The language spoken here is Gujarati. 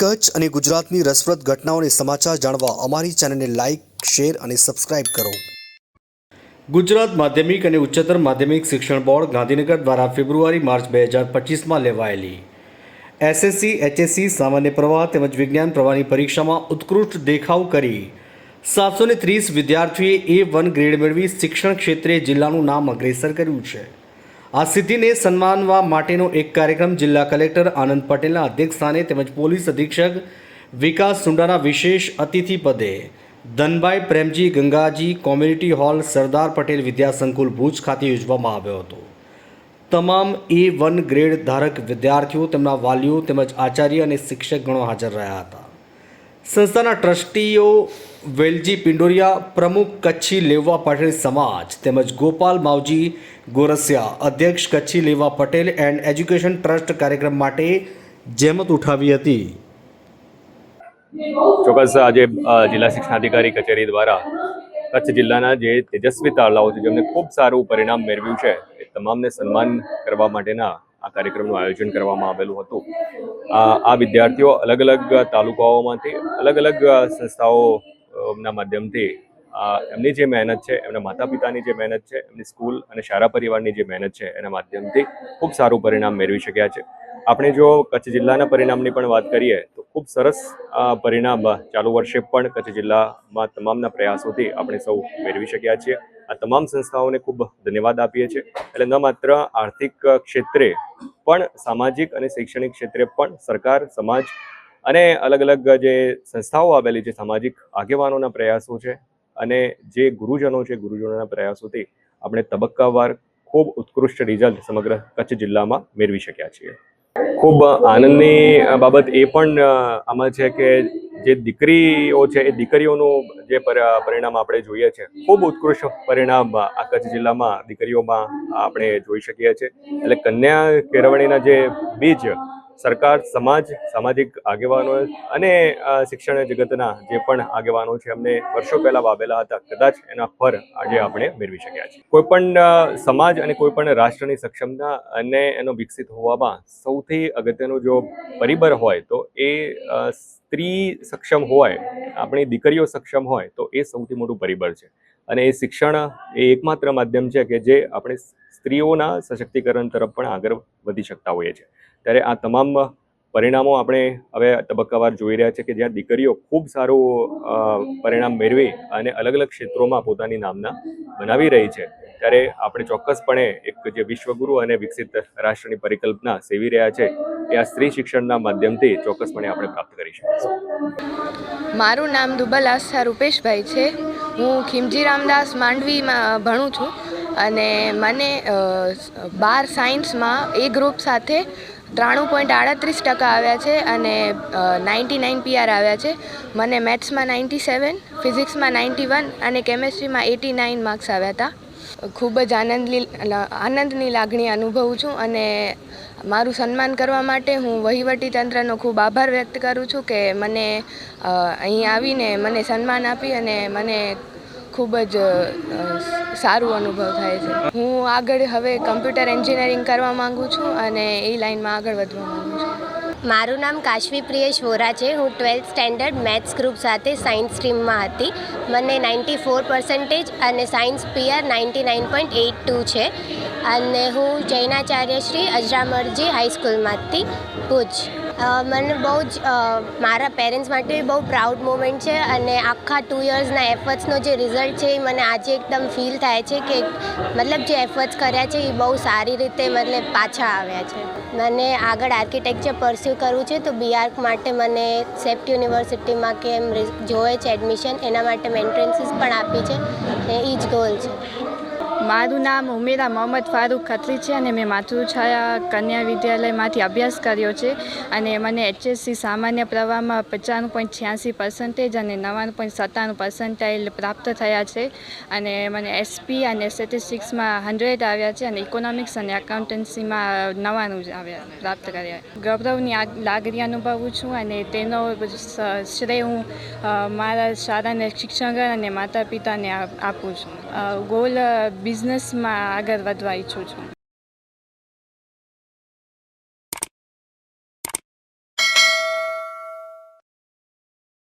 કચ્છ અને ગુજરાતની રસપ્રદ ઘટનાઓને સમાચાર જાણવા અમારી ચેનલને લાઇક, શેર અને સબસ્ક્રાઇબ કરો. ગુજરાત માધ્યમિક અને ઉચ્ચતર માધ્યમિક શિક્ષણ બોર્ડ ગાંધીનગર દ્વારા ફેબ્રુઆરી, માર્ચ બે હજાર પચીસમાં લેવાયેલી. એસએસસી, એચએસસી, સામાન્ય પ્રવાહ તેમજ વિજ્ઞાન પ્રવાહની પરીક્ષામાં ઉત્કૃષ્ટ દેખાવ કરી. સાતસો ત્રીસ વિદ્યાર્થીઓએ એ વન ગ્રેડ મેળવી શિક્ષણ ક્ષેત્રે જિલ્લાનું નામ અગ્રેસર કર્યું છે. આ સિદ્ધિને સન્માનવા માટેનો એક કાર્યક્રમ જિલ્લા કલેક્ટર આનંદ પટેલના અધ્યક્ષસ્થાને તેમજ પોલીસ અધિક્ષક વિકાસ સુંડાના વિશેષ અતિથિ પદે ધનભાઈ પ્રેમજી ગંગાજી કોમ્યુનિટી હોલ સરદાર પટેલ વિદ્યાસંકુલ ભુજ ખાતે યોજવામાં આવ્યો હતો. તમામ એ વન ગ્રેડ ધારક વિદ્યાર્થીઓ તેમના વાલીઓ તેમજ આચાર્ય અને શિક્ષકગણો હાજર રહ્યા હતા. સંસ્થાના ટ્રસ્ટીઓ વેલજી પિંડોરિયા પ્રમુખ કચ્છી લેવા પટેલ સમાજ તેમજ ગોપાલ માવજી ગોરસિયા અધ્યક્ષ કચ્છી લેવા પટેલ એન્ડ એજ્યુકેશન ટ્રસ્ટ કાર્યક્રમ માટે જેમત ઉઠાવી હતી. ચોક્કસ આજે જિલ્લા શિક્ષણાધિકારી કચેરી દ્વારા કચ્છ જિલ્લાના જે તેજસ્વી તાળાઓ છે, જેમને ખૂબ સારું પરિણામ મેળવ્યું છે, એ તમામને સન્માન કરવા માટેના આ કાર્યક્રમનું આયોજન કરવામાં આવેલું હતું. આ વિદ્યાર્થીઓ અલગ અલગ તાલુકાઓમાંથી અલગ અલગ સંસ્થાઓ અ, ના માધ્યમથી એમની જે મહેનત છે એમના માતા પિતાની જે મહેનત છે એમની સ્કૂલ અને શાળા પરિવારની જે મહેનત છે એના માધ્યમથી ખૂબ સારું પરિણામ મેળવી શક્યા છે. આપણે જો કચ્છ જિલ્લાના પરિણામની પણ વાત કરીએ તો ખૂબ સરસ પરિણામ ચાલુ વર્ષે પણ કચ્છ જિલ્લામાં તમામના પ્રયાસોથી આપણે સૌ મેળવી શક્યા છીએ. આ તમામ સંસ્થાઓને ખૂબ ધન્યવાદ આપીએ છીએ. એટલે ન માત્ર આર્થિક ક્ષેત્રે પણ સામાજિક અને શૈક્ષણિક ક્ષેત્રે પણ સરકાર સમાજ અને અલગ અલગ જે સંસ્થાઓ આવેલી છે, સામાજિક આગેવાનોના પ્રયાસો છે અને જે ગુરુજનો છે, ગુરુજનોના પ્રયાસોથી આપણે તબક્કાવાર ખૂબ ઉત્કૃષ્ટ રિઝલ્ટ સમગ્ર કચ્છ જિલ્લામાં મેળવી શક્યા છીએ. ખૂબ આનંદની બાબત એ પણ આમાં છે કે જે દીકરીઓ છે, એ દીકરીઓનું જે પર- પરિણામ આપણે જોઈએ છે, ખૂબ ઉત્કૃષ્ટ પરિણામ આ કચ્છ જિલ્લામાં દીકરીઓમાં આપણે જોઈ શકીએ છીએ. એટલે કન્યા કેળવણીના જે બીજ સરકાર, સમાજ, સામાજિક આગેવાનો અને શિક્ષણ જગતના જે પણ આગેવાનો છે એમને વર્ષો પહેલા વાવેલા હતા, કદાચ એના ફર આજે આપણે મેળવી શક્યા છે કોઈ પણ સમાજ અને કોઈ પણ રાષ્ટ્રની સક્ષમતા અને એનો વિકસિત હોવામાં સૌથી અગત્યનું જો પરિબળ હોય તો એ સ્ત્રી સક્ષમ હોય, આપણી દીકરીઓ સક્ષમ હોય તો એ સૌથી મોટું પરિબળ છે. અને એ શિક્ષણ એ એકમાત્ર માધ્યમ છે કે જે આપણે સ્ત્રીઓના સશક્તિકરણ તરફ પણ આગળ વધી શકતા હોઈએ છીએ. ત્યારે આ તમામ પરિણામો આપણે હવે તબક્કાવાર જોઈ રહ્યા છે કે જ્યાં દીકરીઓ ખૂબ સારું પરિણામ મેળવી અને અલગ અલગ ક્ષેત્રોમાં પોતાની નામના બનાવી રહી છે. ત્યારે આપણે ચોક્કસપણે એક જે વિશ્વગુરુ અને વિકસિત રાષ્ટ્રની પરિકલ્પના સેવી રહ્યા છે એ આ સ્ત્રી શિક્ષણના માધ્યમથી ચોક્કસપણે આપણે પ્રાપ્ત કરી શકીશું. મારું નામ દુબલ આસ્થા રૂપેશભાઈ છે. હું ખીમજી રામદાસ માંડવીમાં ભણું છું. અને મને બાર સાયન્સમાં એ ગ્રુપ સાથે ત્રાણું પોઈન્ટ આડત્રીસ ટકા આવ્યા છે અને નાઇન્ટી નાઇન પીઆર આવ્યા છે. મને મેથ્સમાં નાઇન્ટી સેવન, ફિઝિક્સમાં નાઇન્ટી વન અને કેમેસ્ટ્રીમાં એટી નાઇન માર્ક્સ આવ્યા હતા. ખૂબ જ આનંદની આનંદની લાગણી અનુભવું છું અને મારું સન્માન કરવા માટે હું વહીવટી તંત્રનો ખૂબ આભાર વ્યક્ત કરું છું કે મને અહીં આવીને મને સન્માન આપી અને મને ખૂબ જ સારું અનુભવ થાય છે. હું આગળ હવે કમ્પ્યુટર એન્જિનિયરિંગ કરવા માંગુ છું અને એ લાઈનમાં આગળ વધવા માંગુ છું. મારું નામ કાશ્વી પ્રિયેશ વોરા છે. હું ટ્વેલ્થ સ્ટેન્ડર્ડ મેથ્સ ગ્રુપ સાથે સાયન્સ સ્ટ્રીમમાં હતી. મને નાઇન્ટી ફોર પર્સન્ટેજ અને science PR ninety nine point eight two છે. અને હું જૈનાચાર્ય શ્રી અજરામરજી હાઈસ્કૂલમાંથી ભુજ. મને બહુ જ મારા પેરેન્ટ્સ માટે બહુ પ્રાઉડ મોમેન્ટ છે અને આખા ટુ યર્સના એફર્ટ્સનો જે રિઝલ્ટ છે એ મને આજે એકદમ ફીલ થાય છે કે મતલબ જે એફર્ટ્સ કર્યા છે એ બહુ સારી રીતે મતલબ પાછા આવ્યા છે. મને આગળ આર્કિટેક્ચર પરસ્યુ કરવું છે તો બીઆર્ક માટે મને સેફ્ટ યુનિવર્સિટીમાં કેમ જોવે છે એડમિશન એના માટે મેં એન્ટ્રન્સીસ પણ આપી છે એ જ ગોલ છે. મારું નામ ઉમેરા મોહમ્મદ ફારૂક ખત્રી છે અને મેં માતૃછાયા કન્યા વિદ્યાલયમાંથી અભ્યાસ કર્યો છે અને મને એચએસસી સામાન્ય પ્રવાહમાં પચાસનું પોઈન્ટ છ્યાસી પર્સન્ટેજ અને નવ્વાણું પોઈન્ટ સત્તાણું પર્સન્ટાઇલ પ્રાપ્ત થયા છે અને મને એસપી અને સ્ટેટિસ્ટિક્સમાં હંડ્રેડ આવ્યા છે અને ઇકોનોમિક્સ અને એકાઉન્ટન્સીમાં નવ્વાણું આવ્યા, પ્રાપ્ત કર્યા. ગૌરવની લાગણી અનુભવું છું અને તેનો શ્રેય હું મારા શાળાને શિક્ષકગણ અને માતા પિતાને આપું છું. ગોલ બિઝનેસમાં આગળ વધવા ઈચ્છું છું.